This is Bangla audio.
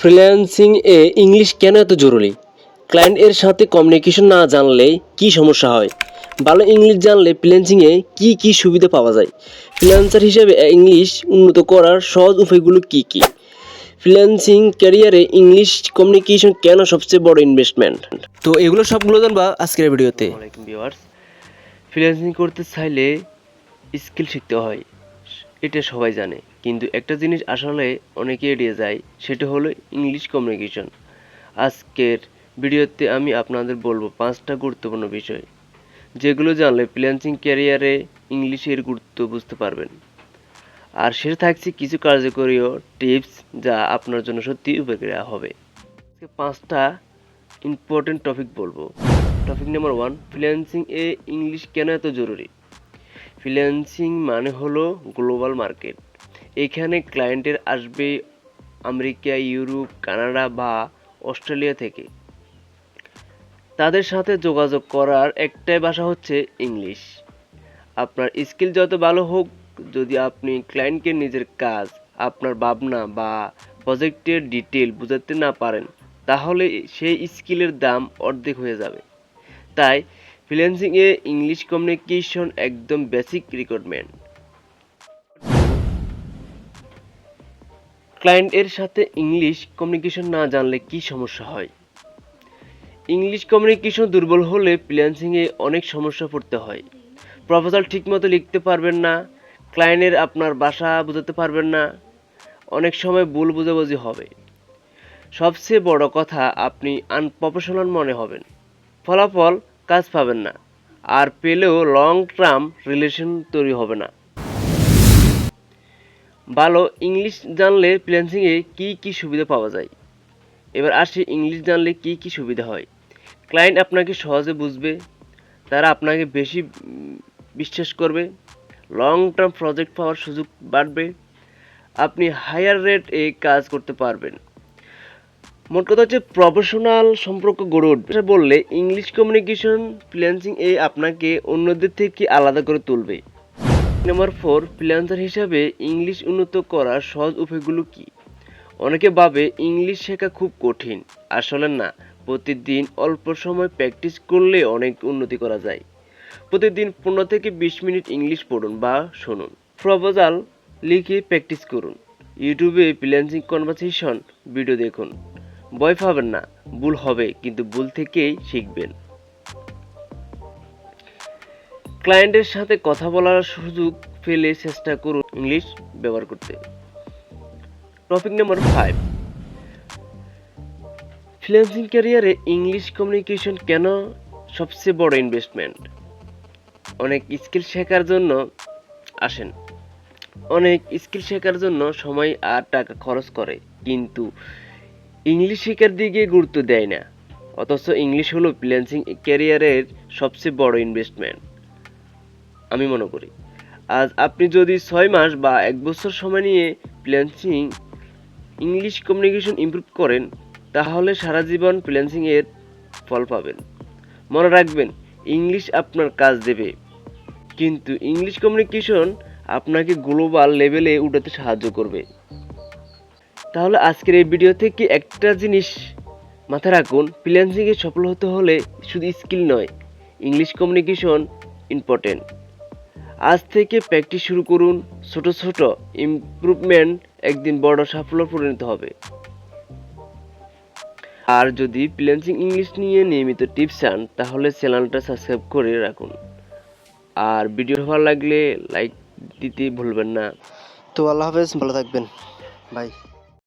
ফ্রিল্যান্সিং এ ইংলিশ কেন এত জরুরি? ক্লায়েন্ট এর সাথে কমিউনিকেশন না জানলে কি সমস্যা হয়? ভালো ইংলিশ জানলে ফ্রিল্যান্সিং এ কি কি সুবিধা পাওয়া যায়? ফ্রিল্যান্সার হিসেবে ইংলিশ উন্নত করার সহজ উপায়গুলো কি কি? ফ্রিল্যান্সিং ক্যারিয়ারে ইংলিশ কমিউনিকেশন কেন সবচেয়ে বড় ইনভেস্টমেন্ট তো এগুলো সবগুলো জানবা আজকের ভিডিওতে। ফ্রিল্যান্সিং করতে চাইলে স্কিল শিখতে হয়। এটা সবাই জানে। কিন্তু একটা জিনিস আসলে অনেকে এড়িয়ে যায়, সেটা হলো ইংলিশ কমিউনিকেশন আজকের ভিডিওতে আমি আপনাদের বলব পাঁচটা গুরুত্বপূর্ণ বিষয়, যেগুলো জানলে ফ্রিল্যান্সিং ক্যারিয়ারে ইংলিশের গুরুত্ব বুঝতে পারবেন। আর সেটা থাকছে কিছু কার্যকরীয় টিপস যা আপনার জন্য সত্যি উপকারী হবে। পাঁচটা ইম্পর্টেন্ট টপিক বলব। টপিক নাম্বার ওয়ান ফ্রিল্যান্সিং এ ইংলিশ কেন এত জরুরি? ফ্রিল্যান্সিং মানে হলো গ্লোবাল মার্কেট এখানে ক্লায়েন্টের আসবে আমেরিকা, ইউরোপ, কানাডা বা অস্ট্রেলিয়া থেকে। তাদের সাথে যোগাযোগ করার একটাই ভাষা হচ্ছে ইংলিশ আপনার স্কিল যত ভালো হোক, যদি আপনি ক্লায়েন্টকে নিজের কাজ, আপনার ভাবনা বা প্রজেক্টের ডিটেল বোঝাতে না পারেন, তাহলে সেই স্কিলের দাম অর্ধেক হয়ে যাবে। তাই ফ্রিল্যান্সিং এ ইংলিশ কমিউনিকেশন একদম বেসিক রিকোয়ারমেন্ট ক্লায়েন্ট এর সাথে ইংলিশ কমিউনিকেশন না জানলে কি সমস্যা হয়? ইংলিশ কমিউনিকেশন দুর্বল হলে ফ্রিল্যান্সিংয়ে অনেক সমস্যা পড়তে হয়। প্রপোজাল ঠিকমতো লিখতে পারবেন না ক্লায়েন্টের আপনার বাসা বোঝাতে পারবেন না, অনেক সময় ভুল বোঝাবুঝি হবে। সবচেয়ে বড় কথা আপনি আনপ্রফেশনাল মনে হবেন। ফলাফল কাজ পাবেন না। আর পেলেও লং টার্ম রিলেশন তৈরি হবে না। ভালো ইংলিশ জানলে ফ্রিল্যান্সিংয়ে কী কী সুবিধা পাওয়া যায়? এবার আসি ইংলিশ জানলে কী কী সুবিধা হয়? ক্লায়েন্ট আপনাকে সহজে বুঝবে, তারা আপনাকে বেশি বিশ্বাস করবে লং টার্ম প্রজেক্ট পাওয়ার সুযোগ বাড়বে, আপনি হায়ার রেট এ কাজ করতে পারবেন। মোট কথা হচ্ছে প্রফেশনাল সম্পর্ক গড়ে উঠবে। বললে ইংলিশ কমিউনিকেশন ফ্রিল্যান্সিং এ আপনাকে অন্যদের থেকে আলাদা করে তুলবে। নাম্বার ফোর ফ্রিল্যান্সার হিসাবে ইংলিশ উন্নত করার সহজ উপায়গুলো কি? অনেকে ভাবে ইংলিশ শেখা খুব কঠিন। আসলে না। প্রতিদিন অল্প সময় প্র্যাকটিস করলে অনেক উন্নতি করা যায়। প্রতিদিন পনেরো থেকে বিশ মিনিট ইংলিশ পড়ুন বা শুনুন। প্রপোজাল লিখে প্র্যাকটিস করুন। ইউটিউবে ফ্রিল্যান্সিং কনভারসেশন ভিডিও দেখুন। ভয় পাবেন না, ভুল হবে, কিন্তু ভুল থেকেই শিখবেন। ক্লায়েন্টের সাথে কথা বলার সুযোগ পেলে চেষ্টা করুন ইংলিশ ব্যবহার করতে। টপিক নাম্বার ফাইভ ফ্রিল্যান্সিং ক্যারিয়ারে ইংলিশ কমিউনিকেশন কেন সবচেয়ে বড় ইনভেস্টমেন্ট অনেক স্কিল শেখার জন্য আসেন। অনেক স্কিল শেখার জন্য সময় আর টাকা খরচ করে, কিন্তু ইংলিশ শেখার দিকে গুরুত্ব দেয় না। অথচ ইংলিশ হলো ফ্রিল্যান্সিং ক্যারিয়ারের সবচেয়ে বড় ইনভেস্টমেন্ট আমি মনে করি, আজ আপনি যদি ছয় মাস বা এক বছর সময় নিয়ে ফ্রিল্যান্সিং, ইংলিশ কমিউনিকেশন ইমপ্রুভ করেন, তাহলে সারা জীবন ফ্রিল্যান্সিং এর ফল পাবেন। মনে রাখবেন, ইংলিশ আপনার কাজ দেবে। কিন্তু ইংলিশ কমিউনিকেশন আপনাকে গ্লোবাল লেভেলে উঠাতে সাহায্য করবে। তাহলে আজকের এই ভিডিও থেকে একটা জিনিস মাথায় রাখুন ফ্রিল্যান্সিংয়ে সফল হতে হলে শুধু স্কিল নয় ইংলিশ কমিউনিকেশন ইম্পর্টেন্ট আজ থেকে প্র্যাকটিস শুরু করুন, ছোট ছোট ইমপ্রুভমেন্ট একদিন বড় সাফল্য পরিণত হবে। আর যদি ফ্রিল্যান্সিং ইংলিশ নিয়ে নিয়মিত টিপস চান, তাহলে চ্যানেলটা সাবস্ক্রাইব করে রাখুন। আর ভিডিও ভালো লাগলে লাইক দিতে ভুলবেন না। তো আল্লাহ হাফেজ, ভালো থাকবেন। বাই